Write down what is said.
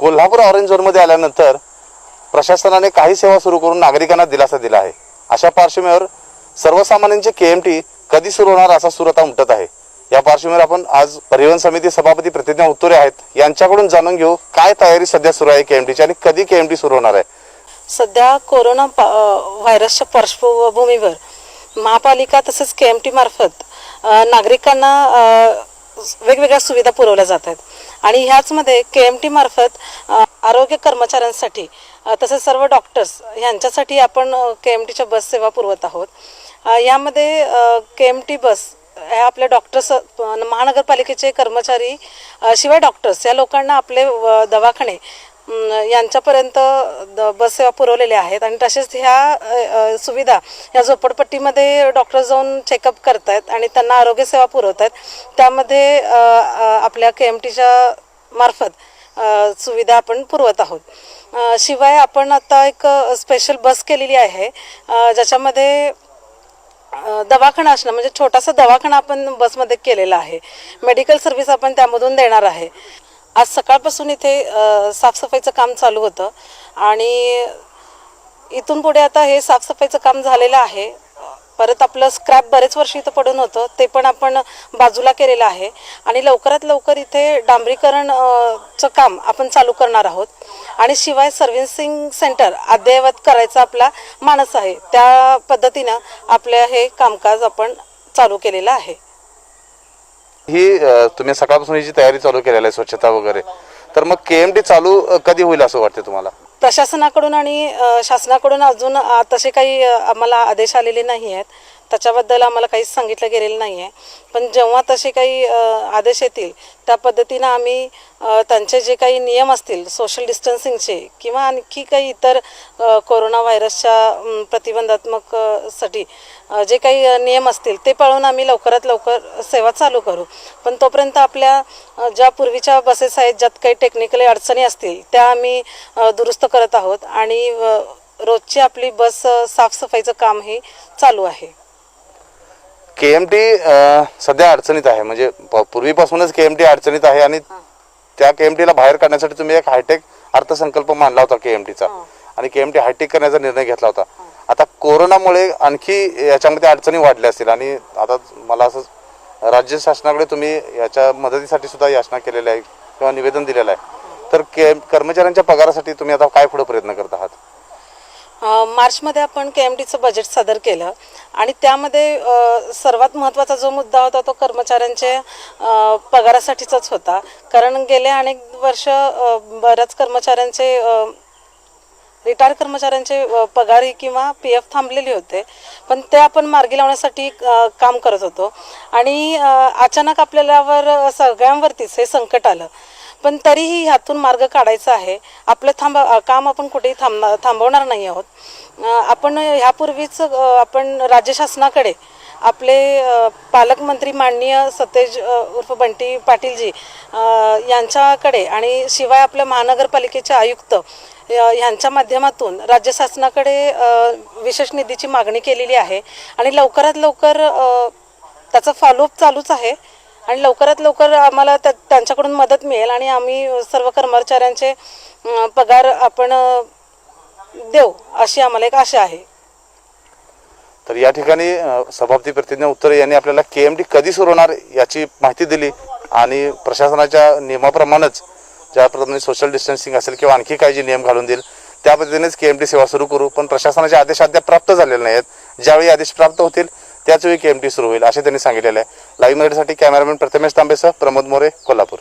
Kolhapur orange झोनमध्ये आल्यानंतर प्रशासनाने काही सेवा सुरू करून नागरिकांना दिलासा दिला आहे. अशा पार्श्वभूमीवर सर्वसामान्यांची के एम टी कधी सुरू होणार असा सूर आता उमटत आहे. या पार्श्वभूमीवर आपण आज परिवहन समिती सभापती प्रतिज्ञा उत्तरे आहेत. यांच्याकडून जाणून घेऊ काय तयारी सध्या सुरू आहे के एम टीची आणि कधी के एम टी सुरू होणार आहे. सध्या कोरोना पा- व्हायरसच्या पार्श्वभूमीवर महापालिका तसेच के एम टी मार्फत नागरिकांना वेगवेगळ्या सुविधा पुरवल्या जात आहेत. आणि ह्याचमध्ये के एम टी मार्फत आरोग्य कर्मचाऱ्यांसाठी तसेच सर्व डॉक्टर्स यांच्यासाठी आपण के एम टीच्या बस सेवा पुरवत आहोत. यामध्ये के एम टी बस ह्या आपल्या डॉक्टर्स महानगरपालिकेचे कर्मचारी शिवाय डॉक्टर्स या लोकांना आपले व- दवाखाने यांच्यापर्यंत द- बस सेवा पुरवलेल्या आहेत. आणि तसेच ह्या सुविधा या झोपडपट्टीमध्ये डॉक्टर जाऊन चेकअप करत आहेत आणि त्यांना आरोग्यसेवा पुरवत आहेत त्यामध्ये आपल्या के एम टीच्या मार्फत सुविधा आपण पुरवत आहोत. शिवाय आपण आता एक स्पेशल बस केलेली आहे. ज्याच्यामध्ये दवाखाना असणं म्हणजे छोटासा दवाखाना आपण बसमध्ये केलेला आहे. मेडिकल सर्व्हिस आपण त्यामधून देणार आहे. आज सकाळपासून इथे साफसफाईचं काम चालू होतं. आणि इथून पुढे आता हे साफसफाईचं काम झालेलं आहे. परत आपलं स्क्रॅप बरेच वर्ष इथं पडून होतं. ते पण आपण बाजूला केलेलं आहे. आणि लवकरात लवकर इथे डांबरीकरण चं काम आपण चालू करणार आहोत. आणि शिवाय सर्व्हिसिंग सेंटर अद्ययावत करायचा आपला मानस आहे. त्या पद्धतीनं आपलं हे कामकाज आपण चालू केलेलं आहे. ही तुम्ही सकाळपासून ही जी तयारी चालू केलेली आहे स्वच्छता वगैरे तर मग के चालू कधी होईल असं वाटतं तुम्हाला? प्रशासनाकडून आणि शासनाकडून अजून तसे काही आम्हाला आदेश आलेले नाही आहेत. त्याच्याबद्दल आम्हाला काहीच सांगितलं गेलेलं नाही आहे पण जेव्हा तसे काही आदेश येतील त्या पद्धतीनं आम्ही त्यांचे जे काही नियम असतील सोशल डिस्टन्सिंगचे किंवा आणखी काही इतर कोरोना व्हायरसच्या प्रतिबंधात्मकसाठी प्रतिबंधात्मकसाठी जे काही नियम असतील ते पाळून आम्ही लवकरात लवकर सेवा चालू करू. पण तोपर्यंत आपल्या ज्या पूर्वीच्या बसेस आहेत ज्यात काही टेक्निकली अडचणी असतील त्या आम्ही दुरुस्त करत आहोत आणि रोजची आपली बस साफसफाईचं कामही चालू आहे. के एम टी सध्या अडचणीत आहे. म्हणजे प- पूर्वीपासूनच के एम टी अडचणीत आहे आणि त्या के एम टीला बाहेर काढण्यासाठी तुम्ही एक हायटेक अर्थसंकल्प मांडला होता के एम टीचा आणि के एम टी हायटेक करण्याचा निर्णय घेतला होता. आता कोरोनामुळे आणखी याच्यामध्ये अडचणी वाढल्या असतील आणि आता मला असं राज्य शासनाकडे तुम्ही याच्या मदतीसाठी सुद्धा याचना केलेली आहे किंवा निवेदन दिलेलं आहे. तर के कर्मचाऱ्यांच्या पगारासाठी तुम्ही आता काय पुढे प्रयत्न करत आहात? मार्चमध्ये आपण के एम डीचं बजेट सादर केलं. आणि त्यामध्ये सर्वात महत्त्वाचा जो मुद्दा होता तो कर्मचाऱ्यांचे पगारासाठीचाच होता. कारण गेले अनेक वर्ष बऱ्याच कर्मचाऱ्यांचे रिटायर कर्मचाऱ्यांचे पगारही पगारी किंवा पी एफ थांबलेले होते. पण ते आपण मार्गी लावण्यासाठी काम करत होतो. आणि अचानक आपल्यावर सगळ्यांवरतीच हे संकट आलं. पण तरीही ह्यातून मार्ग काढायचा आहे. आपलं थांब काम आपण कुठेही थांब थांबवणार नाही आहोत. आपण ह्यापूर्वीच आपण राज्य शासनाकडे आपले पालकमंत्री माननीय सतेज उर्फ बंटी पाटीलजी यांच्याकडे आणि शिवाय आपल्या महानगरपालिकेचे आयुक्त ह्यांच्या माध्यमातून राज्य शासनाकडे विशेष निधीची मागणी केलेली आहे. आणि लवकरात लवकर त्याचा फॉलोअप चालूच आहे. आणि लवकरात लवकर आम्हाला त्या त्यांच्याकडून मदत मिळेल आणि आम्ही सर्व कर्मचाऱ्यांचे पगार आपण देऊ अशी आम्हाला एक आशा आहे. तर या ठिकाणी सभापती प्रतिज्ञा उत्तरे यांनी आपल्याला के एम डी कधी सुरू होणार याची माहिती दिली आणि प्रशासनाच्या नियमाप्रमाणेच ज्या पद्धतीने सोशल डिस्टन्सिंग असेल किंवा आणखी काही जे नियम घालून देईल त्या पद्धतीनेच के एम डी सेवा सुरू करू. पण प्रशासनाचे आदेश अद्याप प्राप्त झालेले नाही आहेत ज्यावेळी आदेश प्राप्त होतील त्याच वेळी के एम टी सुरू होईल असे त्यांनी सांगितलेलं आहे. लाईव्ह मराठीसाठी कॅमेरामॅन प्रथमेश तांबेसह प्रमोद मोरे कोल्हापूर.